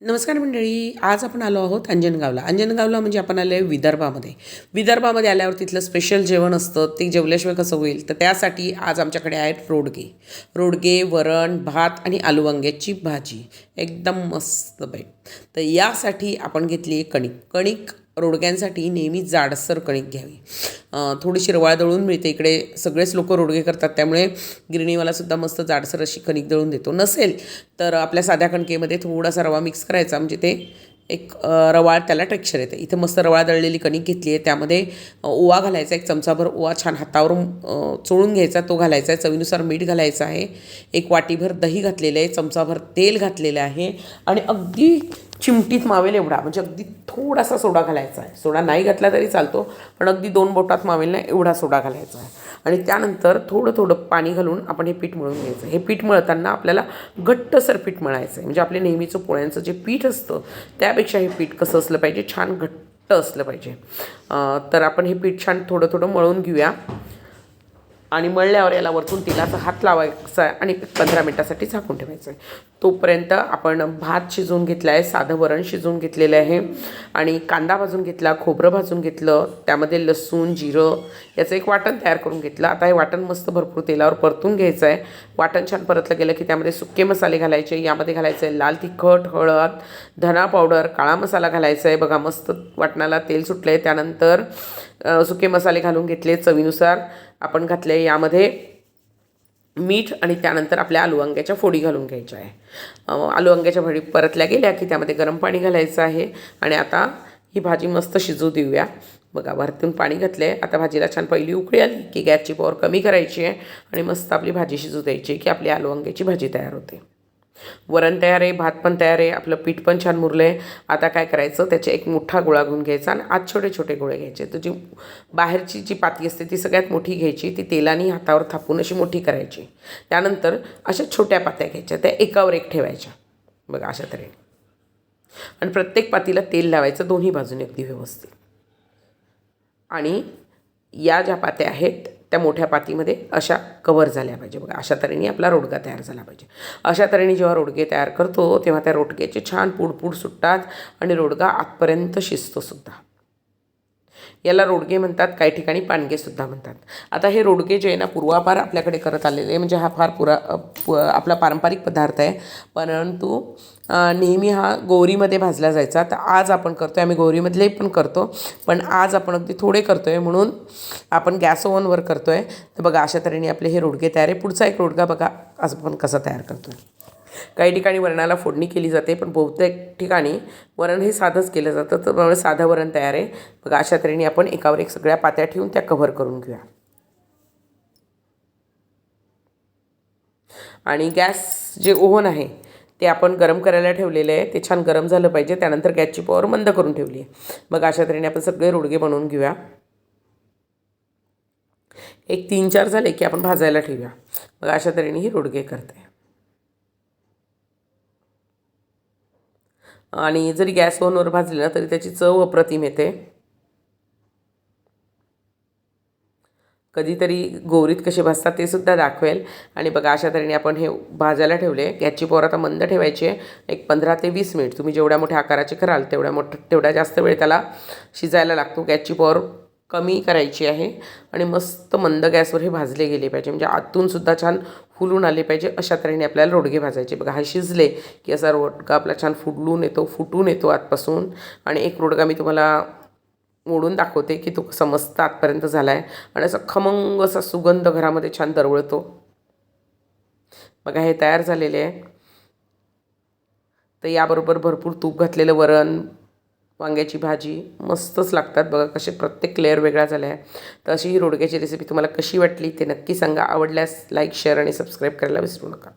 नमस्कार मंडळी आज आपण आलो आहोत अंजनगावला. अंजनगावला म्हणजे आपण आलो आहे विदर्भामध्ये. विदर्भामध्ये आल्यावर तिथलं स्पेशल जेवण असतं ते जेवल्याशिवाय कसं होईल? तर त्यासाठी आज आमच्याकडे आहेत रोडगे. रोडगे वरण भात आणि आलू वांग्याची भाजी. एकदम मस्त बेट तर यासाठी आपण घेतली आहे कणिक. कणिक रोडग्यांसाठी नेहमी जाडसर कणिक घ्यावी. थोडीशी रवाळ दळून मिळते. इकडे सगळेच लोक रोडगे करतात. त्यामुळे गिरणीवालासुद्धा मस्त जाडसर अशी कणिक दळून देतो. नसेल तर आपल्या साध्या कणकेमध्ये थोडासा रवा मिक्स करायचा. म्हणजे ते एक रवाळ त्याला टेक्स्चर येते. इथं मस्त रवाळ दळलेली कणिक घेतली आहे. त्यामध्ये ओवा घालायचा एक चमचाभर ओवा छान हातावरून चोळून घ्यायचा. तो घालायचा आहे. चवीनुसार मीठ घालायचं आहे. एक वाटीभर दही घातलेलं आहे. चमचाभर तेल घातलेलं आहे. आणि अगदी चिमटीत मावेल एवढा. म्हणजे अगदी थोडासा सोडा घालायचा आहे. सोडा नाही घातला तरी चालतो पण अगदी दोन बोटात मावेल ना एवढा सोडा घालायचा आहे. आणि त्यानंतर थोडं थोडं पाणी घालून आपण हे पीठ मळून घ्यायचं. हे पीठ मळताना आपल्याला घट्टसर पीठ मळायचं आहे. म्हणजे आपले नेहमीचं पोळ्यांचं जे पीठ असतं त्यापेक्षा हे पीठ कसं असलं पाहिजे छान घट्ट असलं पाहिजे. तर आपण हे पीठ छान थोडं थोडं मळून घेऊया. आणि मळल्यावर याला वरतून तेलाचा हात लावायचा आहे आणि पंधरा मिनटासाठी झाकून ठेवायचं आहे. तोपर्यंत आपण भात शिजवून घेतला आहे साधं वरण शिजवून घेतलेलं आहे. आणि कांदा भाजून घेतला खोबरं भाजून घेतलं त्यामध्ये लसूण जिरं याचं एक वाटण तयार करून घेतलं. आता हे वाटण मस्त भरपूर तेलावर परतून घ्यायचं आहे. वाटण छान परतलं गेलं की त्यामध्ये सुके मसाले घालायचे यामध्ये घालायचं आहे लाल तिखट हळद धना पावडर काळा मसाला घालायचा आहे. बघा मस्त वाटणाला तेल सुटलं आहे त्यानंतर सुके मसाले घालून घेतले चवीनुसार. आपण घातले यामध्ये मीठ आणि त्यानंतर आपल्या आलू वांग्याच्या फोडी घालून घ्यायच्या आहे. आलू वांग्याच्या फोडी परतल्या गेल्या की त्यामध्ये गरम पाणी घालायचं आहे. आणि आता ही भाजी मस्त शिजू देऊया. बघा वरतून पाणी घातलं आहे आता भाजीला छान पहिली उकळी आली की गॅसची पॉवर कमी करायची आहे आणि मस्त आपली भाजी शिजू द्यायची की आपली आलू वांग्याची भाजी तयार होते. वरण तयार आहे भात पण तयार आहे आपलं पीठ पण छान मुरलं आहे आता काय करायचं त्याचे एक मोठा गोळा घेऊन घ्यायचा आणि आत छोटे छोटे गोळे घ्यायचे. तर जी बाहेरची जी पाती असते ती सगळ्यात मोठी घ्यायची ती तेलाने हातावर थापून अशी मोठी करायची. त्यानंतर अशा छोट्या पात्या घ्यायच्या त्या एकावर एक ठेवायच्या. बघा अशा तऱ्हेने. आणि प्रत्येक पातीला तेल लावायचं दोन्ही बाजूने अगदी व्यवस्थित. आणि या ज्या पात्या आहेत त्या मोठ्या पातीमध्ये अशा कवर झाल्या पाहिजे. बघा अशा तऱ्हेने आपला रोडगा तयार झाला पाहिजे. अशा तऱ्हेने जेव्हा रोडगे तयार करतो तेव्हा त्या रोडग्याचे छान पुडपूड सुटतात आणि रोडगा आतपर्यंत शिजतो सुद्धा याला रोडगे म्हणतात काही ठिकाणी पाणगेसुद्धा म्हणतात. आता हे रोडगे जे आहे ना पूर्वापार आपल्याकडे करत आलेले आहे म्हणजे हा फार पुरा प आपला पारंपरिक पदार्थ आहे. परंतु नेहमी हा गोरीमध्ये भाजला जायचा. तर आज आपण करतो आहे आम्ही गोवरीमधले पण करतो पण आज आपण अगदी थोडे करतो आहे म्हणून आपण गॅस ओव्हनवर करतो आहे तर बघा अशा तऱ्हेने आपले हे रोडगे तयार आहे. पुढचा एक रोडगा बघा आज आपण कसा तयार करतो आहे काही ठिकाणी वरणाला फोडणी केली जाते पण बहुतेक ठिकाणी वरण हे साधंच केलं जातं. तर त्यामुळे साधं वरण तयार आहे. बघा अशा तऱ्हेने आपण एकावर एक सगळ्या पात्या ठेवून त्या कव्हर करून घेऊया. आणि गॅस जे ओव्हन आहे ते आपण गरम करायला ठेवलेलं आहे. ते छान गरम झालं पाहिजे. त्यानंतर गॅसची पॉवर मंद करून ठेवली आहे. मग अशा तऱ्हेने आपण सगळे रोडगे बनवून घेऊया. एक तीन चार झाले की आपण भाजायला ठेवूया. मग अशा तऱ्हेने ही रोडगे करते. आणि जरी गॅस ओव्हनवर भाजले ना तरी त्याची चव अप्रतिम येते. कधीतरी गोवरीत कसे भाजतात ते सुद्धा दाखवेल. आणि बघा अशा तऱ्हेने आपण हे भाजायला ठेवले. गॅसची पोर आता मंद ठेवायची आहे. एक पंधरा ते वीस मिनिट. तुम्ही जेवढ्या मोठ्या आकाराचे कराल तेवढ्या मोठं तेवढ्या जास्त वेळ त्याला शिजायला लागतो. गॅसची पॉवर कमी करायची आहे आणि मस्त मंद गॅसवर हे भाजले गेले पाहिजे. म्हणजे आतूनसुद्धा छान फुलून आले पाहिजे अशा तऱ्हेने आपल्याला रोडगे भाजायचे. बघा हा शिजले की असा रोडगा आपला छान फुडलून येतो फुटून येतो आतपासून. आणि एक रोडगा मी तुम्हाला मोडून दाखवते की तो कसा मस्त आतपर्यंत झाला आहे आणि असा खमंग असा सुगंध घरामध्ये छान दरवळतो. बघा हे तयार झालेले आहे. तर याबरोबर भरपूर तूप घातलेलं वरण वांग्याची भाजी मस्तच लागतात. बघा कसे प्रत्येक लेअर वेगळा झाला आहे तर अशी ही रोडग्याची रेसिपी तुम्हाला कशी वाटली ते नक्की सांगा. आवडल्यास लाईक शेअर आणि सबस्क्राईब करायला विसरू नका.